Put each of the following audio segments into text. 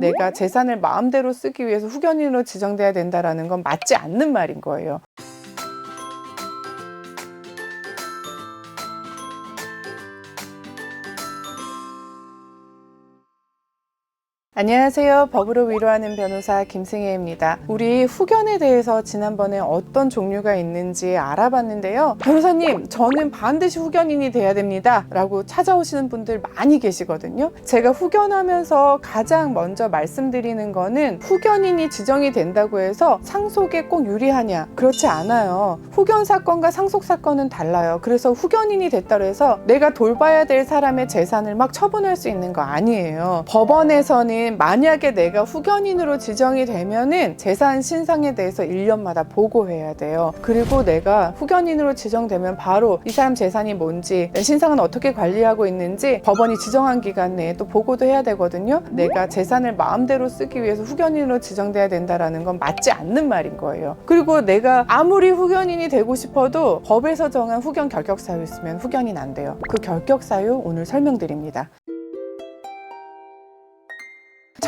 내가 재산을 마음대로 쓰기 위해서 후견인으로 지정돼야 된다라는 건 맞지 않는 말인 거예요. 안녕하세요. 법으로 위로하는 변호사 김승혜입니다. 우리 후견에 대해서 지난번에 어떤 종류가 있는지 알아봤는데요. 변호사님, 저는 반드시 후견인이 돼야 됩니다. 라고 찾아오시는 분들 많이 계시거든요. 제가 후견하면서 가장 먼저 말씀드리는 거는 후견인이 지정이 된다고 해서 상속에 꼭 유리하냐? 그렇지 않아요. 후견 사건과 상속 사건은 달라요. 그래서 후견인이 됐다고 해서 내가 돌봐야 될 사람의 재산을 막 처분할 수 있는 거 아니에요. 법원에서는 만약에 내가 후견인으로 지정이 되면은 재산 신상에 대해서 1년마다 보고해야 돼요. 그리고 내가 후견인으로 지정되면 바로 이 사람 재산이 뭔지, 내 신상은 어떻게 관리하고 있는지 법원이 지정한 기간 내에 또 보고도 해야 되거든요. 내가 재산을 마음대로 쓰기 위해서 후견인으로 지정돼야 된다라는 건 맞지 않는 말인 거예요. 그리고 내가 아무리 후견인이 되고 싶어도 법에서 정한 후견 결격 사유 있으면 후견인 안 돼요. 그 결격 사유 오늘 설명드립니다.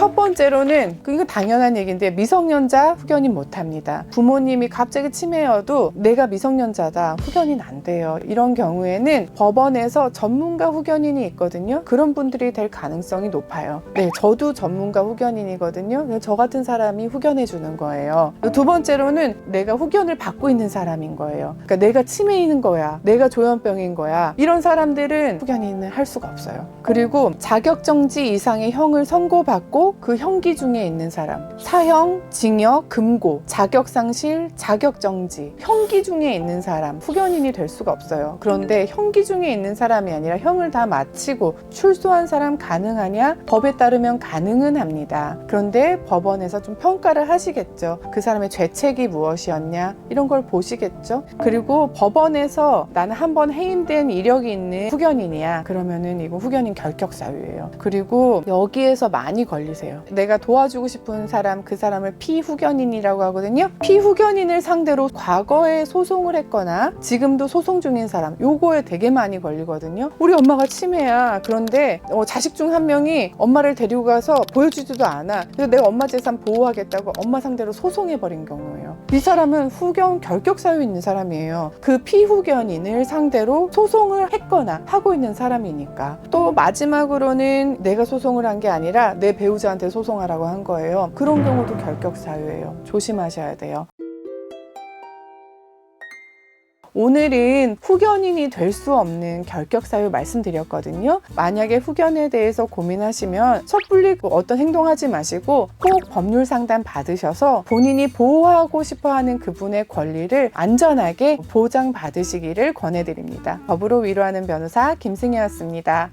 첫 번째로는 그 이거 당연한 얘기인데 미성년자 후견인 못합니다. 부모님이 갑자기 치매여도 내가 미성년자다 후견인 안 돼요. 이런 경우에는 법원에서 전문가 후견인이 있거든요. 그런 분들이 될 가능성이 높아요. 네, 저도 전문가 후견인이거든요. 저 같은 사람이 후견해 주는 거예요. 두 번째로는 내가 후견을 받고 있는 사람인 거예요. 그러니까 내가 치매인 거야, 내가 조현병인 거야. 이런 사람들은 후견인을 할 수가 없어요. 그리고 자격 정지 이상의 형을 선고받고 그 형기 중에 있는 사람. 사형, 징역, 금고, 자격상실, 자격정지. 형기 중에 있는 사람. 후견인이 될 수가 없어요. 그런데 형기 중에 있는 사람이 아니라 형을 다 마치고 출소한 사람 가능하냐? 법에 따르면 가능은 합니다. 그런데 법원에서 좀 평가를 하시겠죠. 그 사람의 죄책이 무엇이었냐? 이런 걸 보시겠죠? 그리고 법원에서 나는 한 번 해임된 이력이 있는 후견인이야. 그러면은 이거 후견인 결격 사유예요. 그리고 여기에서 많이 걸리세요 내가 도와주고 싶은 사람 그 사람을 피후견인이라고 하거든요. 피후견인을 상대로 과거에 소송을 했거나 지금도 소송 중인 사람 요거에 되게 많이 걸리거든요. 우리 엄마가 치매야 그런데 어, 자식 중 한 명이 엄마를 데리고 가서 보여주지도 않아. 그래서 내가 엄마 재산 보호하겠다고 엄마 상대로 소송해 버린 경우예요. 이 사람은 후견 결격 사유 있는 사람이에요. 그 피후견인을 상대로 소송을 했거나 하고 있는 사람이니까. 또 마지막으로는 내가 소송을 한 게 아니라 내 배우자 한테 소송하라고 한 거예요 그런 경우도 결격 사유예요 조심하셔야 돼요 오늘은 후견인이 될 수 없는 결격 사유 말씀드렸거든요. 만약에 후견에 대해서 고민하시면 섣불리 어떤 행동하지 마시고 꼭 법률 상담 받으셔서 본인이 보호하고 싶어 하는 그분의 권리를 안전하게 보장 받으시기를 권해드립니다. 법으로 위로하는 변호사 김승혜였습니다.